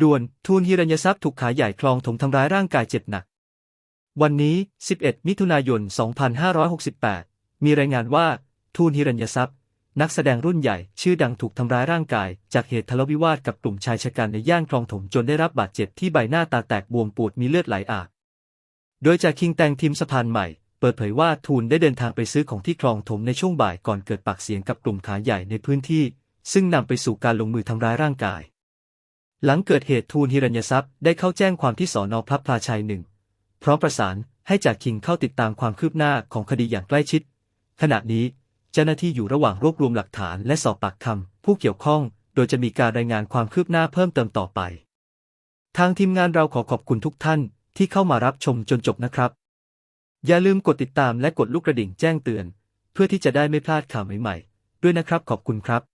ด่วน ทูลฮิรัญยทรัพย์ถูกขายใหญ่คลองถมทำร้ายร่างกายเจ็บหนัก วันนี้ 11 มิถุนายน 2568 มีรายงานว่า ทูลฮิรัญยทรัพย์ นักแสดงรุ่นใหญ่ชื่อดังถูกทำร้ายร่างกาย จากเหตุทะเลาะวิวาทกับกลุ่มชายชะกันในย่านคลองถมจนได้รับบาดเจ็บที่ใบหน้าตาแตกบวมปูดมีเลือดไหลอาบ โดยจากคิงแตงทีมสะพานใหม่เปิดเผยว่าทูลได้เดินทางไปซื้อของที่คลองถมในช่วงบ่ายก่อนเกิดปากเสียงกับกลุ่มขายใหญ่ในพื้นที่ ซึ่งนำไปสู่การลงมือทำร้ายร่างกาย หลังเกิดเหตุทูลฮิรัญยทรัพย์ได้เข้าแจ้งความที่สอนอพระพลาชัยหนึ่งพร้อมประสานให้จากคิงเข้าติดตามความคืบหน้าของคดีอย่างใกล้ชิด ขณะนี้เจ้าหน้าที่อยู่ระหว่างรวบรวมหลักฐานและสอบปากคำผู้เกี่ยวข้อง โดยจะมีการรายงานความคืบหน้าเพิ่มเติมต่อไป ทางทีมงานเราขอขอบคุณทุกท่านที่เข้ามารับชมจนจบนะครับ อย่าลืมกดติดตามและกดลูกกระดิ่งแจ้งเตือน เพื่อที่จะได้ไม่พลาดข่าวใหม่ๆ ด้วยนะครับขอบคุณครับ